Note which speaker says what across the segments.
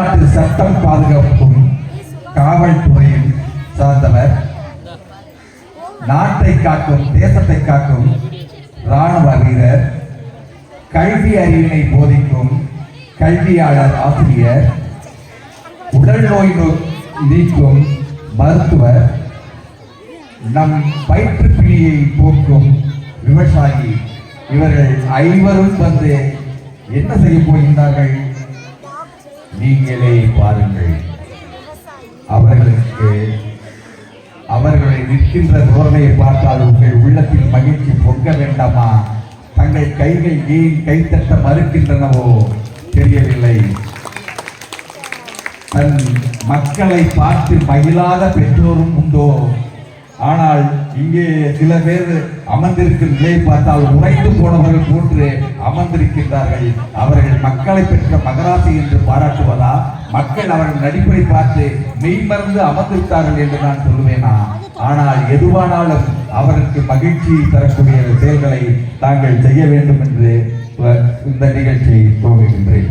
Speaker 1: தமிழ்நாட்டு சட்டம் பாதுகாப்பும் காவல்துறையும் சார்ந்தவர். நாட்டை காக்கும் தேசத்தை காக்கும் இராணுவ வீரர் கல்வி அறிவினை போதிக்கும் கல்வியாளர் ஆசிரியர் உடல் நோய் நீக்கும் மருத்துவர் நம் வயிற்றுப்பிணியை போக்கும் விவசாயி. இவர்கள் ஐவரும் வந்து என்ன செய்ய போகின்றார்கள்? நீங்களே பாருங்கள். அவர்களுக்கு அவர்களை நிற்கின்ற தோரணையை பார்த்தால் உங்கள் உள்ளத்தில் மகிழ்ச்சி பொங்க வேண்டாமா? தங்கள் கைகள் ஏன் கைத்தட்ட மறுக்கின்றனவோ தெரியவில்லை. தன் மக்களை பார்த்து மகிழாத பெற்றோரும் உண்டோ? ஆனால் இங்கே சில பேர் அமர்ந்திருக்கும் நிலை பார்த்தால் உடைத்து போனவர்கள் போன்று அமர்ந்திருக்கின்றார்கள். அவர்கள் மக்களை பெற்ற மகராசி என்று பாராட்டுவதா? மக்கள் அவர்கள் நடிப்பை பார்த்து மெய்மறந்து அமர்ந்திருத்தார்கள் என்று நான் சொல்லுவேனா? ஆனால் எதுவானாலும் அவருக்கு மகிழ்ச்சி தரக்கூடிய செயல்களை தாங்கள் செய்ய வேண்டும் என்று இந்த நிகழ்ச்சியை துவங்குகின்றேன்.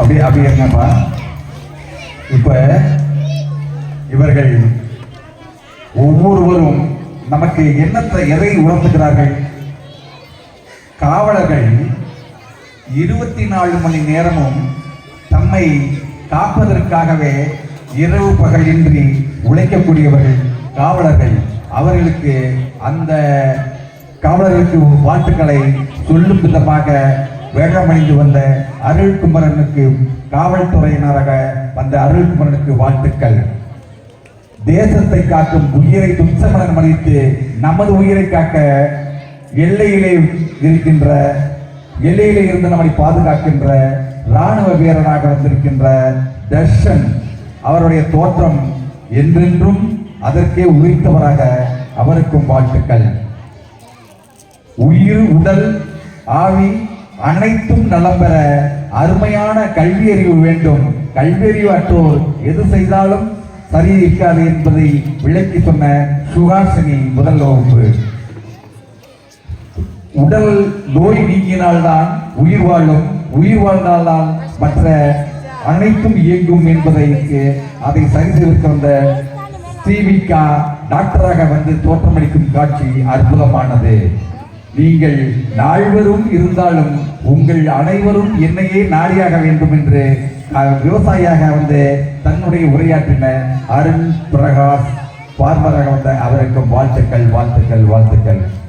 Speaker 1: அப்படி அப்படி என்னப்பா இப்போ இவர்கள் ஒவ்வொருவரும் நமக்கு என்னத்தை எதை உணர்த்துகிறார்கள்? காவலர்கள் இருபத்தி நாலு மணி நேரமும் தம்மை காப்பதற்காகவே இரவு பகலின்றி உழைக்கக்கூடியவர்கள் காவலர்கள். அவர்களுக்கு அந்த காவலர்களுக்கு வாழ்த்துக்களை சொல்லும் விதமாக வேடமணிந்து வந்த அருள்குமரனுக்கு காவல்துறையினராக வந்த அருள்குமரனுக்கு வாழ்த்துக்கள். தேசத்தை காக்கும் உயிரை துச்சமனன் மதித்து நமது உயிரை காக்க எல்லையிலே இருக்கின்ற எல்லையிலே இருந்து நம்மை பாதுகாக்கின்ற ராணுவ வீரனாக வந்திருக்கின்ற தர்ஷன் அவருடைய தோற்றம் என்றென்றும் அதற்கே உயிர்த்தவராக அவருக்கும் வாழ்த்துக்கள். உயிர் உடல் ஆவி அனைத்தும் நலம் பெற அருமையான கல்வியறிவு வேண்டும். கல்வியறிவு அற்றோர் எது செய்தாலும் சரி இருக்காது என்பதை விளக்கி சொன்ன சுகாசினி முதல் வகுப்பு. உடல் நோய் நீங்கினால்தான் உயிர் வாழும். உயிர் வாழ்ந்தால்தான் மற்ற அனைத்தும் இயங்கும் என்பதற்கு அதை சரி செய்து வந்த ஸ்ரீவிகா டாக்டராக வந்து தோற்றமளிக்கும் காட்சி அற்புதமானது. நீங்கள் நால்வரும் இருந்தாலும் உங்கள் அனைவரும் என்னையே நாடியாக வேண்டும் என்று விவசாயியாக வந்து தன்னுடைய உரையாற்றின அருண் பிரகாஷ் பார்மராக வந்த அவருக்கும் வாழ்த்துக்கள் வாழ்த்துக்கள் வாழ்த்துக்கள்.